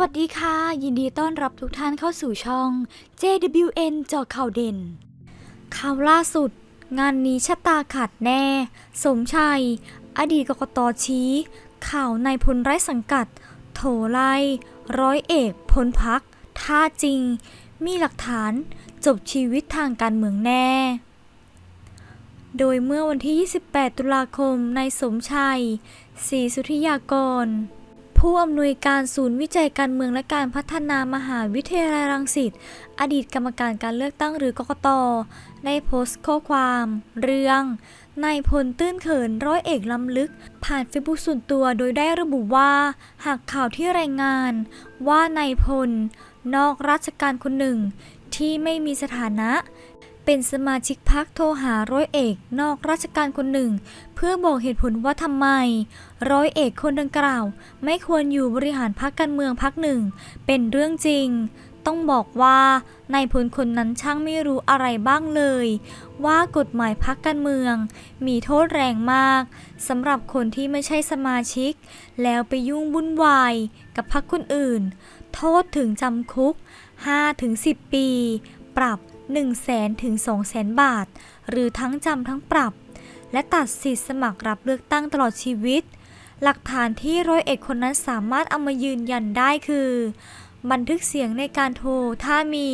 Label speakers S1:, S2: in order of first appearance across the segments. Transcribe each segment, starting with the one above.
S1: วัสดีค่ะ ยินดีต้อนรับทุกท่านเข้าสู่ช่อง JWN จอข่าวเด่น ข่าวล่าสุด งานนี้ชะตาขาดแน่ สมชัย อดีตกกตชี้ ข่าวนายพลไร้สังกัด โถไล่ร้อยเอกพ้นพักท่าจริง มีหลักฐานจบชีวิตทางการเมืองแน่ โดยเมื่อวันที่ 28 ตุลาคมนายสมชัยศรีสุธิยากร ผู้อำนวยการศูนย์วิจัยการเมืองและการพัฒนามหาวิทยาลัยรังสิต อดีตกรรมการการเลือกตั้งหรือกกต ได้โพสต์ข้อความ เรื่องนายพลตื้นเขินร้อยเอกล้ำลึก ผ่านเฟซบุ๊กส่วนตัวโดยได้ระบุว่า หากข่าวที่รายงาน ว่านายพล นอกราชการคนหนึ่งที่ไม่มีสถานะ เป็นสมาชิกพักโทรหาร้อยเอกนอกราชการคนหนึ่ง เพื่อบอกเหตุผลว่าทำไม ร้อยเอกคนดังกล่าว ไม่ควรอยู่บริหารพักการเมืองพักหนึ่ง เป็นเรื่องจริง ต้องบอกว่านายพลคนนั้นช่างไม่รู้อะไรบ้างเลย ว่ากฎหมายพักการเมือง มีโทษแรงมากสำหรับคนที่ไม่ใช่สมาชิก แล้วไปยุ่งวุ่นวายกับพักคนอื่น โทษถึงจำคุก 5-10 ปี ปรับ 1 0 0 0 0แสนถึง2 0 0แสนบาท หรือทั้งจำทั้งปรับ และตัดสิทธิ์สมัครรับเลือกตั้งตลอดชีวิต หลักฐานที่ร้อยเอกคนนั้นสามารถเอามายืนยันได้คือ บันทึกเสียงในการโทรถ้ามี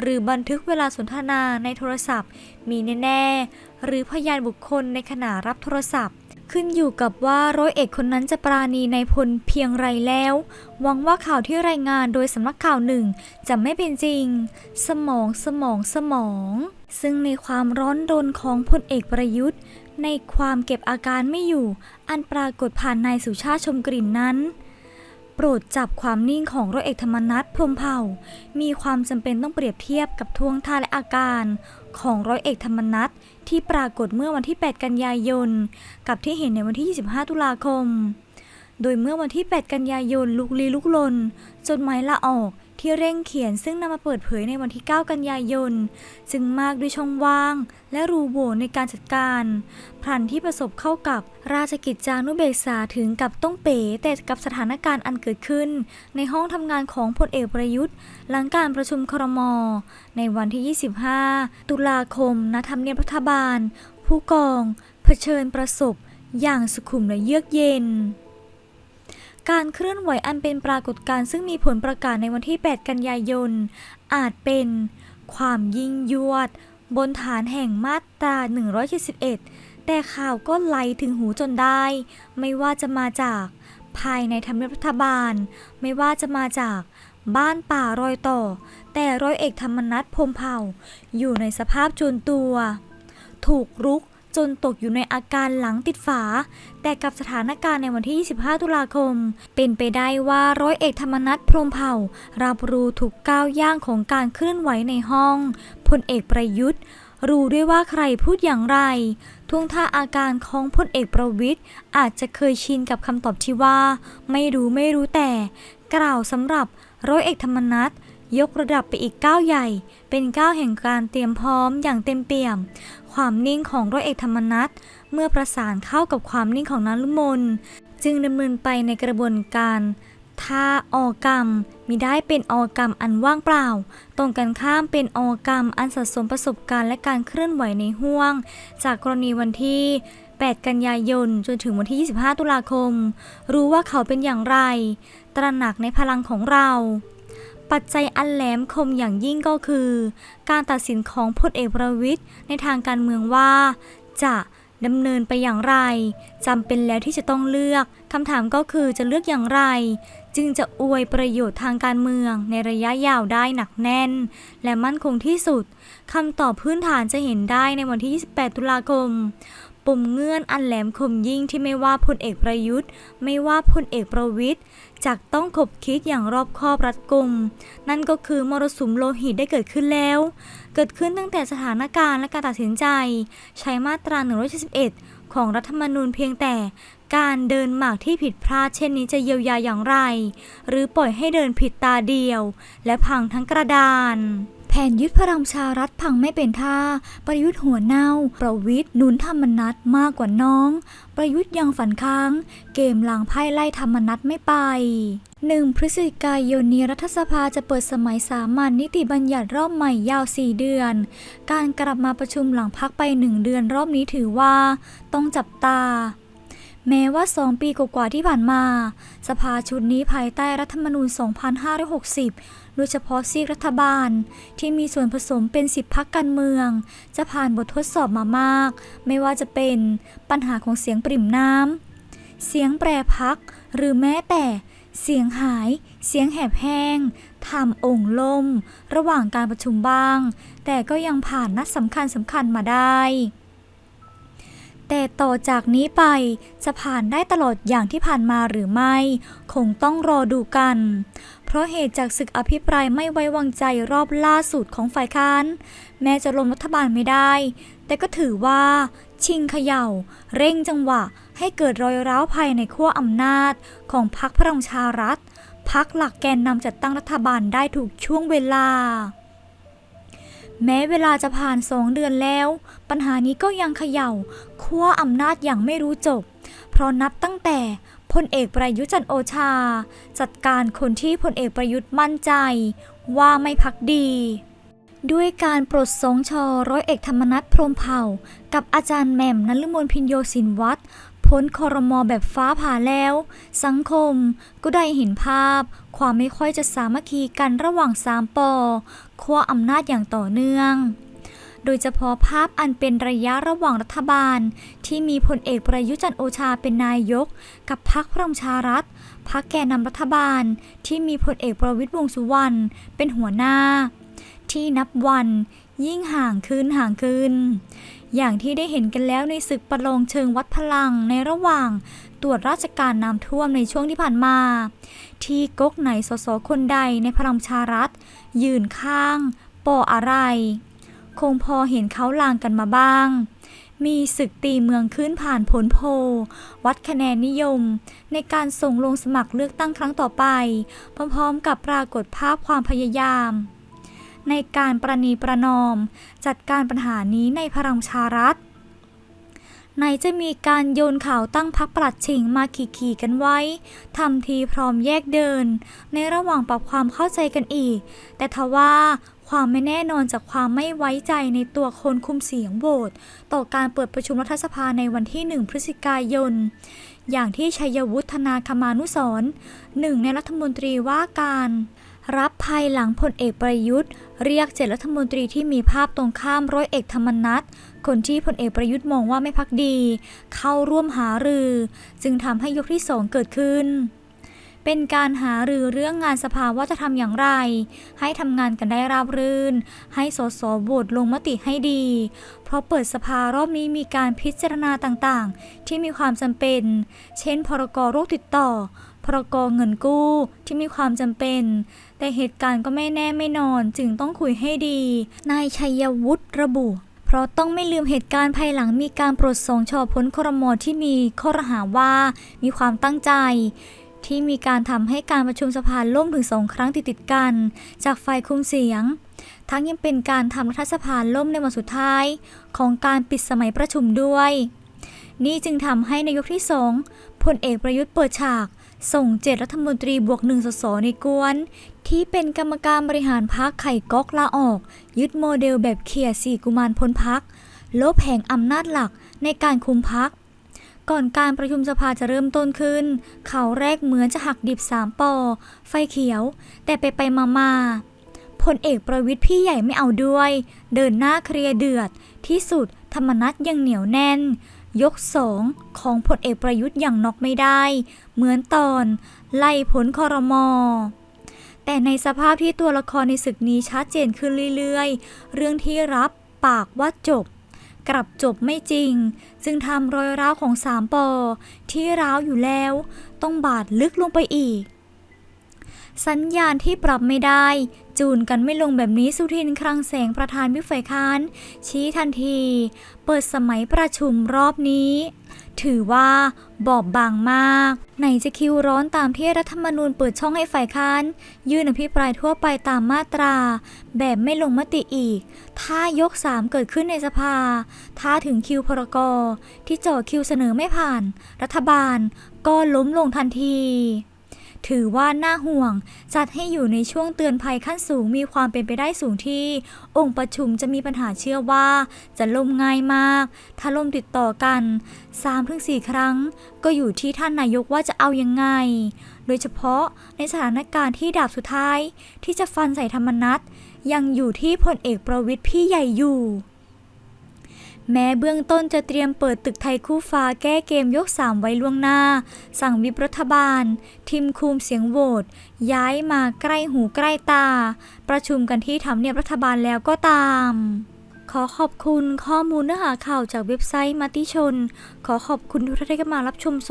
S1: หรือบันทึกเวลาสนทนาในโทรศัพท์ มีแน่ ๆ หรือพยานบุคคลในขณะรับโทรศัพท์ ขึ้นอยู่กับว่าร้อยเอกคนนั้นจะปราณีในพลเพียงไรแล้ว หวังว่าข่าวที่รายงานโดยสำนักข่าวหนึ่งจะไม่เป็นจริง สมองสมองสมอง ซึ่งในความร้อนรนของพลเอกประยุทธ์ ในความเก็บอาการไม่อยู่ อันปรากฏผ่านนายสุชาติชมกลิ่นนั้นโปรดจับความนิ่งของร้อยเอกธรรมนัฐพรมเผ่า มีความจำเป็นต้องเปรียบเทียบกับท่วงท่าและอาการ ของร้อยเอกธรรมนัฐที่ปรากฏเมื่อวันที่ 8 กันยายน กับที่เห็นในวันที่ 25 ตุลาคม โดยเมื่อวันที่ 8 กันยายนลุกลี้ลุกลน จดหมายลาออก ที่เร่งเขียนซึ่งนำมาเปิดเผยในวันที่ 9 กันยายน จึงมากด้วยช่องว่าง และรูโหว่ในการจัดการพลันที่ประสบเข้ากับราชกิจจานุเบกษาถึงกับต้องเป๋แต่กับสถานการณ์อันเกิดขึ้น ในห้องทำงานของพลเอกประยุทธ์ หลังการประชุมครม ในวันที่ 25 ตุลาคมณทำเนียบรัฐบาล ผู้กอง เผชิญประสบ อย่างสุขุมและเยือกเย็น การเคลื่อนไหวอันเป็นปรากฏการณ์ซึ่งมีผลประกาศในวันที่ 8 กันยายน อาจเป็นความยิ่งยวด บนฐานแห่งมาตรา 171 แต่ข่าวก็ไหลถึงหูจนได้ ไม่ว่าจะมาจากภายในทำเนียบรัฐบาล ไม่ว่าจะมาจากบ้านป่ารอยต่อ แต่ร้อยเอกธรรมนัฐพมเผ่า อยู่ในสภาพจนตัว ถูกรุก จนตกอยู่ในอาการหลังติดฝา แต่กับสถานการณ์ในวันที่ 25 ตุลาคม เป็นไปได้ว่าร้อยเอกธรรมนัฐพรมเผ่า รับรู้ทุกก้าวย่างของการเคลื่อนไหวในห้องพลเอกประยุทธ์รู้ด้วยว่าใครพูดอย่างไร ท่วงท่าอาการของพลเอกประวิทย์อาจจะเคยชินกับคำตอบที่ว่า ไม่รู้ไม่รู้แต่ กล่าวสำหรับร้อยเอกธรรมนัฐ ยกระดับไปอีกก้าวใหญ่ เป็นก้าวแห่งการเตรียมพร้อมอย่างเต็มเปี่ยม ความนิ่งของร้อยเอกธรรมนัฐเมื่อประสานเข้ากับความนิ่งของนรุมนจึงดำเนินไปในกระบวนการถ้าออกรรมมิได้เป็นออกรรมอันว่างเปล่า ตรงกันข้ามเป็นออกรรมอันสะสมประสบการณ์และการเคลื่อนไหวในห่วง จากกรณีวันที่ 8 กันยายน จนถึงวันที่ 25 ตุลาคม รู้ว่าเขาเป็นอย่างไร ตระหนักในพลังของเรา ปัจจัยอันแหลมคมอย่างยิ่งก็คือ การตัดสินของพลเอกประวิทย์ในทางการเมืองว่า จะดำเนินไปอย่างไรจำเป็นแล้วที่จะต้องเลือกคำถามก็คือจะเลือกอย่างไร จึงจะอวยประโยชน์ทางการเมืองในระยะยาวได้หนักแน่น และมั่นคงที่สุดคำตอบพื้นฐานจะเห็นได้ในวันที่ 28 ตุลาคมปุ่มเงื่อนอันแหลมคมยิ่งที่ไม่ว่าพลเอกประยุทธ์ ไม่ว่าพลเอกประวิทย์ จักต้องคบคิดอย่างรอบคอบรัดกุม นั่นก็คือมรสุมโลหิตได้เกิดขึ้นแล้ว เกิดขึ้นตั้งแต่สถานการณ์และการตัดสินใจ ใช้มาตรา 171 ของรัฐธรรมนูญเพียงแต่การเดินหมากที่ผิดพลาดเช่นนี้จะเยียวยาอย่างไร หรือปล่อยให้เดินผิดตาเดียว และพังทั้งกระดาน แผนยึดพลังชารัฐพังไม่เป็นท่า ประยุทธ์หัวเน่า ประวิทย์หนุนธรรมนัตมากกว่าน้อง ประยุทธ์ยังฝันค้าง เกมลางไพ่ไล่ธรรมนัตไม่ไป 1 พฤศจิกายนนี้รัฐสภาจะเปิดสมัยสามัญนิติบัญญัติรอบใหม่ยาว 4 เดือน การกลับมาประชุมหลังพักไป 1 เดือนรอบนี้ถือว่า ต้องจับตา แม้ว่า 2 ปีกว่าๆที่ผ่านมา สภาชุดนี้ภายใต้รัฐธรรมนูญ 2560 โดยเฉพาะซีกรัฐบาล ที่มีส่วนผสมเป็น 10 พักการเมือง จะผ่านบททดสอบมามาก ไม่ว่าจะเป็นปัญหาของเสียงปริ่มน้ำ เสียงแปรพัก หรือแม้แต่เสียงหาย เสียงแหบแห้งทำองค์ล่ม ระหว่างการประชุมบ้าง แต่ก็ยังผ่านนัดสำคัญสำคัญมาได้ แต่ต่อจากนี้ไปจะผ่านได้ตลอดอย่างที่ผ่านมาหรือไม่ คงต้องรอดูกัน เพราะเหตุจากศึกอภิปรายไม่ไว้วางใจรอบล่าสุดของฝ่ายค้าน แม้จะล้มรัฐบาลไม่ได้ แต่ก็ถือว่า ชิงเขย่า เร่งจังหวะ ให้เกิดรอยร้าวภายในขั้วอำนาจของพรรคพลังชารัฐพรรคหลักแกนนำจัดตั้งรัฐบาลได้ถูกช่วงเวลา แม้เวลาจะผ่านสองเดือนแล้ว ปัญหานี้ก็ยังเขย่าขั้วอำนาจอย่างไม่รู้จบ เพราะนับตั้งแต่พลเอกประยุทธ์จันโอชา จัดการคนที่พลเอกประยุทธ์มั่นใจ ว่าไม่พักดี ด้วยการปลดสงชอร้อยเอกธรรมนัฐพรมเผ่า กับอาจารย์แหม่มนฤมลพินโยสินวัตร พ้นคอรมอแบบฟ้าผ่าแล้ว สังคมก็ได้เห็นภาพ ความไม่ค่อยจะสามัคคีกันระหว่างสามปอขั้วอำนาจอย่างต่อเนื่อง โดยเฉพาะภาพอันเป็นระยะระหว่างรัฐบาล ที่มีพลเอกประยุจันโอชาเป็นนายก กับพรรคพลังชารัฐพรรคแกนนำรัฐบาล ที่มีพลเอกประวิตรวงสุวรรณเป็นหัวหน้า ที่นับวันยิ่งห่างขึ้นห่างขึ้น อย่างที่ได้เห็นกันแล้วในศึกประลองเชิงวัดพลังในระหว่างตรวจราชการน้ำท่วมในช่วงที่ผ่านมา ที่ก๊กไหนสสคนใดในพลังชารัฐ ยืนข้างปออะไร คงพอเห็นเขาลางกันมาบ้าง มีศึกตีเมืองขึ้นผ่านผลโพ วัดคะแนนนิยม ในการส่งลงสมัครเลือกตั้งครั้งต่อไป พร้อมๆกับปรากฏภาพความพยายาม ในการประนีประนอม จัดการปัญหานี้ในพลังชารัฐไหนจะมีการโยนข่าวตั้งพักปลัดชิงมาขี่ๆกันไว้ทำทีพร้อมแยกเดิน ในระหว่างปรับความเข้าใจกันอีก แต่ทว่าความไม่แน่นอนจากความไม่ไว้ใจในตัวคนคุมเสียงโหวตต่อการเปิดประชุมรัฐสภาในวันที่ 1 พฤศจิกายน อย่างที่ชัยวุฒนาคมานุสร์หนึ่งในรัฐมนตรีว่าการ รับภายหลังพลเอกประยุทธ์ เรียกเจ็ดรัฐมนตรีที่มีภาพตรงข้ามร้อยเอกธรรมนัฐคนที่พลเอกประยุทธ์มองว่าไม่พักดี เข้าร่วมหารือ จึงทำให้ยกที่สองเกิดขึ้น เป็นการหารือเรื่องงานสภาว่าจะทำอย่างไร ให้ทำงานกันได้ราบรื่น ให้สสโหวตลงมติให้ดี เพราะเปิดสภารอบนี้มีการพิจารณาต่างๆ ที่มีความจำเป็น เช่น พรกโรคติดต่อพรกรเงินกู้ที่มีความจำเป็น แต่เหตุการณ์ก็ไม่แน่ไม่นอนจึงต้องคุยให้ดี นายชัยวุฒิระบุเพราะต้องไม่ลืมเหตุการณ์ภายหลังมีการปลดส่งชอพ้นครมที่มีข้อรหาว่ามีความตั้งใจ ที่มีการทำให้การประชุมสภาล่มถึงสองครั้งติดติดๆกัน จากฝ่ายคุมเสียง ทั้งยังเป็นการทำรัฐสภาล่มในวันสุดท้าย ของการปิดสมัยประชุมด้วย นี่จึงทำให้ในยกที่สองพลเอกประยุทธ์เปิดฉาก ส่งเจ็ดรัฐมนตรีบวกหนึ่งสสในกวน ที่เป็นกรรมการบริหารพักไข่ก๊อกลาออก ยึดโมเดลแบบเขี่ยสี่กุมารพ้นพักลบแผงอำนาจหลักในการคุมพัก ก่อนการประชุมสภาจะเริ่มต้นขึ้น เขาแรกเหมือนจะหักดิบสามปอ ไฟเขียว แต่ไปไปมามาพลเอกประวิทย์พี่ใหญ่ไม่เอาด้วย เดินหน้าเคลียร์เดือด ที่สุดธรรมนัตยังเหนียวแน่น ยกสองของพลเอกประยุทธ์อย่างนอกไม่ได้ เหมือนตอนไล่ผลคอรมอแต่ในสภาพที่ตัวละครในศึกนี้ชัดเจนขึ้นเรื่อยๆ เรื่องที่รับปากว่าจบ กลับจบไม่จริง จึงทำรอยร้าวของสามปอ ที่ร้าวอยู่แล้ว ต้องบาดลึกลงไปอีก สัญญาณที่ปรับไม่ได้ จูนกันไม่ลงแบบนี้สุทินคลังแสงประธานวิฝ่ายค้าน ชี้ทันที เปิดสมัยประชุมรอบนี้ ถือว่าบอบบางมาก ไหนจะคิวร้อนตามที่รัฐธรรมนูญเปิดช่องให้ฝ่ายค้าน ยื่นอภิปรายทั่วไปตามมาตรา แบบไม่ลงมติอีก ถ้ายก3เกิดขึ้นในสภา ถ้าถึงคิวพรกรที่จ่อคิวเสนอไม่ผ่าน รัฐบาลก็ล้มลงทันที ถือว่าน่าห่วง จัดให้อยู่ในช่วงเตือนภัยขั้นสูงมีความเป็นไปได้สูงที่ องค์ประชุมจะมีปัญหาเชื่อว่า จะล่มง่ายมาก ถ้าล่มติดต่อกัน 3-4 ครั้ง ก็อยู่ที่ท่านนายกว่าจะเอายังไง โดยเฉพาะในสถานการณ์ที่ดาบสุดท้าย ที่จะฟันใส่ธรรมนัตยังอยู่ที่พลเอกประวิทย์พี่ใหญ่อยู่ แม้เบื้องต้นจะเตรียมเปิดตึกไทยคู่ฟ้าแก้เกมยก 3 ไว้ล่วงหน้า สั่งวิปรัฐบาล ทีมคุมเสียงโหวตย้ายมาใกล้หูใกล้ตา ประชุมกันที่ทำเนียบรัฐบาลแล้วก็ตาม ขอขอบคุณข้อมูลเนื้อหาข่าวจากเว็บไซต์มติชน ขอขอบคุณทุกท่านที่เข้ามารับชม